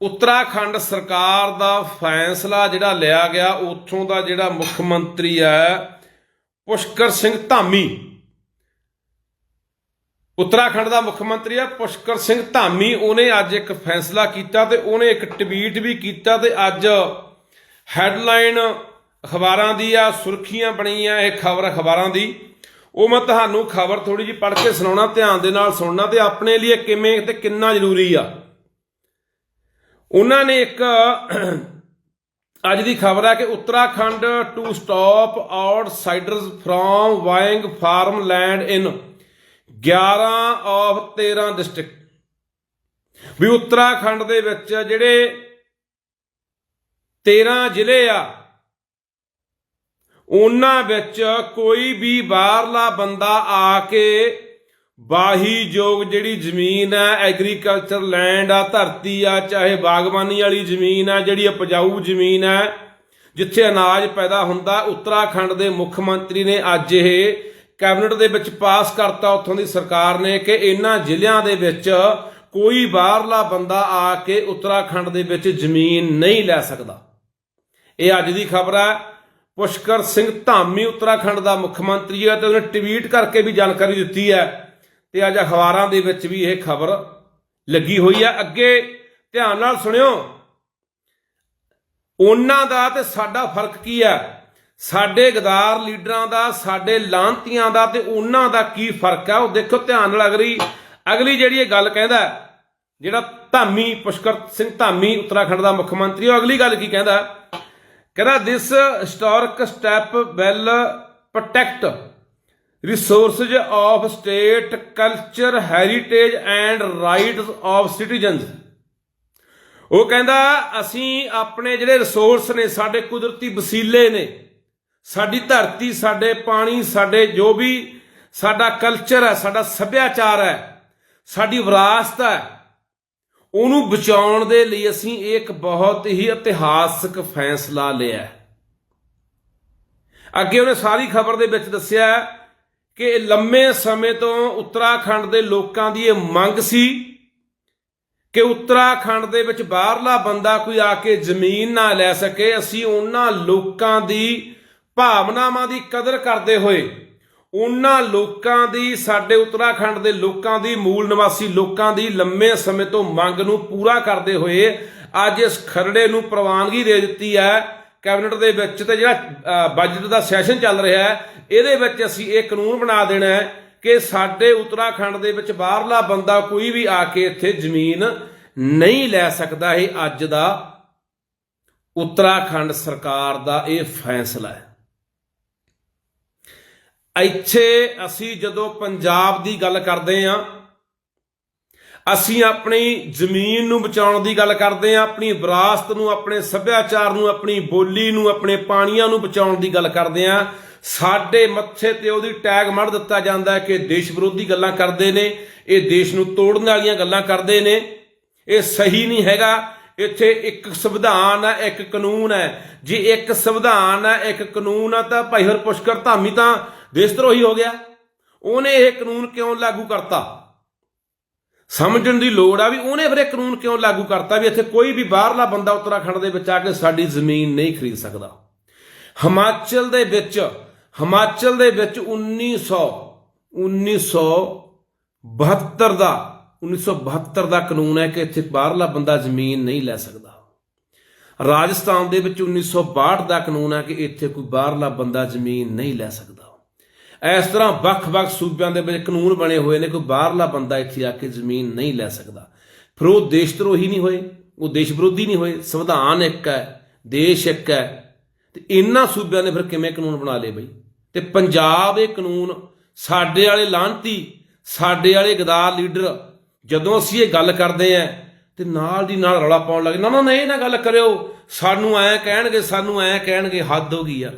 ਉੱਤਰਾਖੰਡ ਸਰਕਾਰ ਦਾ ਫੈਸਲਾ ਜਿਹੜਾ ਲਿਆ ਗਿਆ, ਉੱਥੋਂ ਦਾ ਜਿਹੜਾ ਮੁੱਖ ਮੰਤਰੀ ਹੈ, ਪੁਸ਼ਕਰ ਸਿੰਘ ਧਾਮੀ। ਉੱਤਰਾਖੰਡ ਦਾ ਮੁੱਖ ਮੰਤਰੀ ਹੈ, ਪੁਸ਼ਕਰ ਸਿੰਘ ਧਾਮੀ। ਉਹਨੇ ਅੱਜ ਇੱਕ ਫੈਸਲਾ ਕੀਤਾ ਤੇ ਉਹਨੇ ਇੱਕ ਟਵੀਟ ਵੀ ਕੀਤਾ ਤੇ ਅੱਜ ਹੈਡਲਾਈਨ ਅਖਬਾਰਾਂ ਦੀ ਆ, ਸੁਰਖੀਆਂ ਬਣੀਆਂ ਇਹ ਖਬਰ ਅਖਬਾਰਾਂ ਦੀ। ਉਹ ਮੈਂ ਤੁਹਾਨੂੰ ਖਬਰ ਥੋੜੀ ਜਿਹੀ ਪੜ੍ਹ ਕੇ ਸੁਣਾਉਣਾ, ਧਿਆਨ ਦੇ ਨਾਲ ਸੁਣਨਾ ਤੇ ਆਪਣੇ ਲਈ ਇਹ ਕਿਵੇਂ ਤੇ ਕਿੰਨਾ ਜ਼ਰੂਰੀ ਆ। ਉਹਨਾਂ ਨੇ ਇੱਕ ਅੱਜ ਦੀ ਖਬਰ ਹੈ ਕਿ Uttarakhand to stop outsiders from buying farm land in 11 of 13 district ਵੀ ਉੱਤਰਾਖੰਡ ਦੇ ਵਿੱਚ ਜਿਹੜੇ 13 ਜ਼ਿਲ੍ਹੇ ਆ, ਉਹਨਾਂ ਵਿੱਚ ਕੋਈ ਵੀ ਬਾਹਰਲਾ ਬੰਦਾ ਆ ਕੇ ਵਾਹੀਯੋਗ ਜਿਹੜੀ ਜ਼ਮੀਨ ਹੈ ਐਗਰੀਕਲਚਰ ਲੈਂਡ ਆ, ਧਰਤੀ ਆ, ਚਾਹੇ ਬਾਗਬਾਨੀ ਵਾਲੀ ਜ਼ਮੀਨ ਆ, ਜਿਹੜੀ ਉਪਜਾਊ ਜ਼ਮੀਨ ਹੈ ਜਿੱਥੇ ਅਨਾਜ ਪੈਦਾ ਹੁੰਦਾ, ਉੱਤਰਾਖੰਡ ਦੇ ਮੁੱਖ ਮੰਤਰੀ ਨੇ ਅੱਜ ਇਹ ਕੈਬਨਿਟ ਦੇ ਵਿੱਚ ਪਾਸ ਕਰਤਾ ਉੱਥੋਂ ਦੀ ਸਰਕਾਰ ਨੇ ਕਿ ਇਹਨਾਂ ਜ਼ਿਲ੍ਹਿਆਂ ਦੇ ਵਿੱਚ ਕੋਈ ਬਾਹਰਲਾ ਬੰਦਾ ਆ ਕੇ ਉੱਤਰਾਖੰਡ ਦੇ ਵਿੱਚ ਜ਼ਮੀਨ ਨਹੀਂ ਲੈ ਸਕਦਾ। ਇਹ ਅੱਜ ਦੀ ਖਬਰ ਹੈ ਪੁਸ਼ਕਰ ਸਿੰਘ ਧਾਮੀ, ਉੱਤਰਾਖੰਡ ਦਾ ਮੁੱਖ ਮੰਤਰੀ ਹੈ ਤੇ ਉਹਨੇ ਟਵੀਟ ਕਰਕੇ ਵੀ ਜਾਣਕਾਰੀ ਦਿੱਤੀ ਹੈ ਤੇ ਅੱਜ ਅਖਬਾਰਾਂ ਦੇ ਵਿੱਚ ਵੀ ਇਹ ਖਬਰ ਲੱਗੀ ਹੋਈ ਹੈ ਅੱਗੇ ਧਿਆਨ ਨਾਲ ਸੁਣਿਓ। ਉਹਨਾਂ ਦਾ ਤੇ ਸਾਡਾ ਫ਼ਰਕ ਕੀ ਹੈ ਸਾਡੇ ਗਦਾਰ ਲੀਡਰਾਂ ਦਾ, ਸਾਡੇ ਲਾਂਤੀਆਂ ਦਾ ਤੇ ਉਹਨਾਂ ਦਾ ਕੀ ਫ਼ਰਕ ਹੈ ਉਹ ਦੇਖੋ ਧਿਆਨ ਨਾਲ ਅਗਲੀ ਅਗਲੀ ਜਿਹੜੀ ਇਹ ਗੱਲ ਕਹਿੰਦਾ, ਜਿਹੜਾ ਧਾਮੀ ਪੁਸ਼ਕਰ ਸਿੰਘ ਧਾਮੀ ਉੱਤਰਾਖੰਡ ਦਾ ਮੁੱਖ ਮੰਤਰੀ, ਉਹ ਅਗਲੀ ਗੱਲ ਕੀ ਕਹਿੰਦਾ? ਕਹਿੰਦਾ this historic step will protect resources of state culture heritage and rights of citizens ਉਹ ਕਹਿੰਦਾ, ਅਸੀਂ ਆਪਣੇ ਜਿਹੜੇ ਰਿਸੋਰਸ ਨੇ, ਸਾਡੇ ਕੁਦਰਤੀ ਵਸੀਲੇ ਨੇ, ਸਾਡੀ ਧਰਤੀ, ਸਾਡੇ ਪਾਣੀ, ਸਾਡੇ ਜੋ ਵੀ ਸਾਡਾ ਕਲਚਰ ਹੈ, ਸਾਡਾ ਸੱਭਿਆਚਾਰ ਹੈ, ਸਾਡੀ ਵਿਰਾਸਤ ਹੈ, ਉਹਨੂੰ ਬਚਾਉਣ ਦੇ ਲਈ ਅਸੀਂ ਇੱਕ ਬਹੁਤ ਹੀ ਇਤਿਹਾਸਕ ਫੈਸਲਾ ਲਿਆ ਅੱਗੇ ਉਹਨੇ ਸਾਰੀ ਖਬਰ ਦੇ ਵਿੱਚ ਦੱਸਿਆ ਕਿ ਲੰਮੇ ਸਮੇਂ ਤੋਂ ਉੱਤਰਾਖੰਡ ਦੇ ਲੋਕਾਂ ਦੀ ਇਹ ਮੰਗ ਸੀ ਕਿ ਉੱਤਰਾਖੰਡ ਦੇ ਵਿੱਚ ਬਾਹਰਲਾ ਬੰਦਾ ਕੋਈ ਆ ਕੇ ਜ਼ਮੀਨ ਨਾ ਲੈ ਸਕੇ। ਅਸੀਂ ਉਹਨਾਂ ਲੋਕਾਂ ਦੀ ਭਾਵਨਾਵਾਂ ਦੀ ਕਦਰ ਕਰਦੇ ਹੋਏ, ਉਹਨਾਂ ਲੋਕਾਂ ਦੀ, ਸਾਡੇ ਉੱਤਰਾਖੰਡ ਦੇ ਲੋਕਾਂ ਦੀ, ਮੂਲ ਨਿਵਾਸੀ ਲੋਕਾਂ ਦੀ ਲੰਮੇ ਸਮੇਂ ਤੋਂ ਮੰਗ ਨੂੰ ਪੂਰਾ ਕਰਦੇ ਹੋਏ ਅੱਜ ਇਸ ਖਰੜੇ ਨੂੰ ਪ੍ਰਵਾਨਗੀ ਦੇ ਦਿੱਤੀ ਹੈ। ਕੈਬਨਿਟ ਦੇ ਵਿੱਚ ਤੇ ਜਿਹੜਾ ਬਜਟ ਦਾ ਸੈਸ਼ਨ ਚੱਲ ਰਿਹਾ ਹੈ ਇਹਦੇ ਵਿੱਚ ਅਸੀਂ ਇਹ ਕਾਨੂੰਨ ਬਣਾ ਦੇਣਾ ਹੈ ਕਿ ਸਾਡੇ ਉੱਤਰਾਖੰਡ ਦੇ ਵਿੱਚ ਬਾਹਰਲਾ ਬੰਦਾ ਕੋਈ ਵੀ ਆ ਕੇ ਇੱਥੇ ਜ਼ਮੀਨ ਨਹੀਂ ਲੈ ਸਕਦਾ। ਇਹ ਅੱਜ ਦਾ ਉੱਤਰਾਖੰਡ ਸਰਕਾਰ ਦਾ ਇਹ ਫੈਸਲਾ ਹੈ। ਇੱਥੇ ਅਸੀਂ ਜਦੋਂ ਪੰਜਾਬ ਦੀ ਗੱਲ ਕਰਦੇ ਹਾਂ, ਅਸੀਂ ਆਪਣੀ ਜ਼ਮੀਨ ਨੂੰ ਬਚਾਉਣ ਦੀ ਗੱਲ ਕਰਦੇ ਹਾਂ, ਆਪਣੀ ਵਿਰਾਸਤ ਨੂੰ, ਆਪਣੇ ਸੱਭਿਆਚਾਰ ਨੂੰ, ਆਪਣੀ ਬੋਲੀ ਨੂੰ, ਆਪਣੇ ਪਾਣੀਆਂ ਨੂੰ ਬਚਾਉਣ ਦੀ ਗੱਲ ਕਰਦੇ ਹਾਂ ਸਾਡੇ ਮੱਥੇ ਤੇ ਉਹਦੀ ਟੈਗ ਮੜ ਦਿੱਤਾ ਜਾਂਦਾ ਹੈ ਕਿ ਦੇਸ਼ ਵਿਰੋਧੀ ਗੱਲਾਂ ਕਰਦੇ ਨੇ, ਇਹ ਦੇਸ਼ ਨੂੰ ਤੋੜਨ ਵਾਲੀਆਂ ਗੱਲਾਂ ਕਰਦੇ ਨੇ। ਇਹ ਸਹੀ ਨਹੀਂ ਹੈਗਾ। ਇੱਥੇ ਇੱਕ ਸੰਵਿਧਾਨ ਹੈ, ਇੱਕ ਕਾਨੂੰਨ ਹੈ। ਜੇ ਇੱਕ ਸੰਵਿਧਾਨ ਹੈ, ਇੱਕ ਕਾਨੂੰਨ ਹੈ, ਤਾਂ ਭਾਈ ਹਰਪੁਸ਼ਕਰ ਧਾਮੀ ਤਾਂ ਦੇਸ਼ ਧਰੋਹੀ ਹੋ ਗਿਆ। ਉਹਨੇ ਇਹ ਕਾਨੂੰਨ ਕਿਉਂ ਲਾਗੂ ਕਰਤਾ? ਸਮਝਣ ਦੀ ਲੋੜ ਆ ਵੀ ਉਹਨੇ ਫਿਰ ਇਹ ਕਾਨੂੰਨ ਕਿਉਂ ਲਾਗੂ ਕਰਤਾ ਵੀ ਇੱਥੇ ਕੋਈ ਵੀ ਬਾਹਰਲਾ ਬੰਦਾ ਉੱਤਰਾਖੰਡ ਦੇ ਵਿੱਚ ਆ ਕੇ ਸਾਡੀ ਜ਼ਮੀਨ ਨਹੀਂ ਖਰੀਦ ਸਕਦਾ। ਹਿਮਾਚਲ ਦੇ ਵਿੱਚ ਹਿਮਾਚਲ ਦੇ ਵਿੱਚ 1900 1972 ਦਾ 1972 ਦਾ ਕਾਨੂੰਨ ਹੈ ਕਿ ਇੱਥੇ ਬਾਹਰਲਾ ਬੰਦਾ ਜ਼ਮੀਨ ਨਹੀਂ ਲੈ ਸਕਦਾ। ਰਾਜਸਥਾਨ ਦੇ ਵਿੱਚ 1962 ਦਾ ਕਾਨੂੰਨ ਹੈ ਕਿ ਇੱਥੇ ਕੋਈ ਬਾਹਰਲਾ ਬੰਦਾ ਜ਼ਮੀਨ ਨਹੀਂ ਲੈ ਸਕਦਾ। ਇਸ ਤਰ੍ਹਾਂ ਵੱਖ-ਵੱਖ ਸੂਬਿਆਂ ਦੇ ਵਿੱਚ ਕਾਨੂੰਨ ਬਣੇ ਹੋਏ ਨੇ ਕੋਈ ਬਾਹਰਲਾ ਬੰਦਾ ਇੱਥੇ ਆ ਕੇ ਜ਼ਮੀਨ ਨਹੀਂ ਲੈ ਸਕਦਾ। ਫਿਰ ਉਹ ਦੇਸ਼ ਧਰੋਹੀ ਨਹੀਂ ਹੋਏ, ਉਹ ਦੇਸ਼ ਵਿਰੋਧੀ ਨਹੀਂ ਹੋਏ, ਸੰਵਿਧਾਨ ਇੱਕ ਹੈ, ਦੇਸ਼ ਇੱਕ ਹੈ। ਤੇ ਇਹਨਾਂ ਸੂਬਿਆਂ ਨੇ ਫਿਰ ਕਿਵੇਂ ਕਾਨੂੰਨ ਬਣਾ ਲਏ ਬਈ? ਤੇ ਪੰਜਾਬ ਦੇ ਕਾਨੂੰਨ, ਸਾਡੇ ਵਾਲੇ ਲਾਂਤੀ, ਸਾਡੇ ਵਾਲੇ ਗਦਾਰ ਲੀਡਰ, ਜਦੋਂ ਅਸੀਂ ਇਹ ਗੱਲ ਕਰਦੇ ਆਂ ਤੇ ਨਾਲ ਦੀ ਨਾਲ ਰੌਲਾ ਪਾਉਣ ਲੱਗੇ ਨਾ ਨਾ ਨਾ, ਇਹ ਨਾ ਗੱਲ ਕਰਿਓ, ਸਾਨੂੰ ਐ ਕਹਿਣਗੇ, ਸਾਨੂੰ ਐ ਕਹਿਣਗੇ, ਹੱਦ ਹੋ ਗਈ ਯਾਰ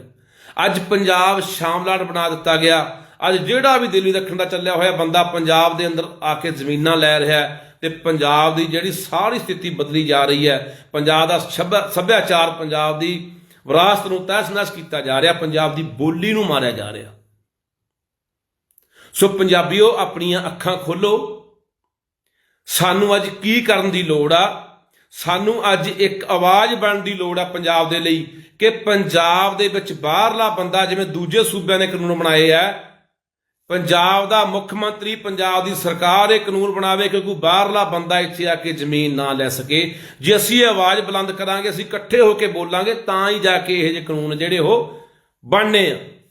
ਅੱਜ ਪੰਜਾਬ ਸ਼ਾਮਲਾਟ ਬਣਾ ਦਿੱਤਾ ਗਿਆ। ਅੱਜ ਜਿਹੜਾ ਵੀ ਦਿੱਲੀ ਦੱਖਣ ਦਾ ਚੱਲਿਆ ਹੋਇਆ ਬੰਦਾ ਪੰਜਾਬ ਦੇ ਅੰਦਰ ਆ ਕੇ ਜ਼ਮੀਨਾਂ ਲੈ ਰਿਹਾ ਹੈ ਤੇ ਪੰਜਾਬ ਦੀ ਜਿਹੜੀ ਸਾਰੀ ਸਥਿਤੀ ਬਦਲੀ ਜਾ ਰਹੀ ਹੈ, ਪੰਜਾਬ ਦਾ ਸੱਭਿਆ- ਸੱਭਿਆਚਾਰ ਪੰਜਾਬ ਦੀ ਵਿਰਾਸਤ ਨੂੰ ਤਹਿਸ-ਨਹਿਸ ਕੀਤਾ ਜਾ ਰਿਹਾ, ਪੰਜਾਬ ਦੀ ਬੋਲੀ ਨੂੰ ਮਾਰਿਆ ਜਾ ਰਿਹਾ। ਸੋ ਪੰਜਾਬੀਓ, ਆਪਣੀਆਂ ਅੱਖਾਂ ਖੋਲੋ। ਸਾਨੂੰ ਅੱਜ ਕੀ ਕਰਨ ਦੀ ਲੋੜ ਆ? ਸਾਨੂੰ ਅੱਜ ਇੱਕ ਆਵਾਜ਼ ਬਣਨ ਦੀ ਲੋੜ ਆ ਪੰਜਾਬ ਦੇ ਲਈ ਕਿ ਪੰਜਾਬ ਦੇ ਵਿੱਚ ਬਾਹਰਲਾ ਬੰਦਾ ਜਿਵੇਂ ਦੂਜੇ ਸੂਬਿਆਂ ਨੇ ਕਾਨੂੰਨ ਬਣਾਏ ਆ ਪੰਜਾਬ ਦਾ ਮੁੱਖ ਮੰਤਰੀ, ਪੰਜਾਬ ਦੀ ਸਰਕਾਰ ਇਹ ਕਾਨੂੰਨ ਬਣਾਵੇ ਕਿ ਕੋਈ ਬਾਹਰਲਾ ਬੰਦਾ ਇੱਥੇ ਆ ਕੇ ਜ਼ਮੀਨ ਨਾ ਲੈ ਸਕੇ। ਜੇ ਅਸੀਂ ਇਹ ਆਵਾਜ਼ ਬੁਲੰਦ ਕਰਾਂਗੇ, ਅਸੀਂ ਇਕੱਠੇ ਹੋ ਕੇ ਬੋਲਾਂਗੇ, ਤਾਂ ਹੀ ਜਾ ਕੇ ਇਹ ਜਿਹੇ ਕਾਨੂੰਨ ਜਿਹੜੇ ਉਹ ਬਣਨੇ ਆ।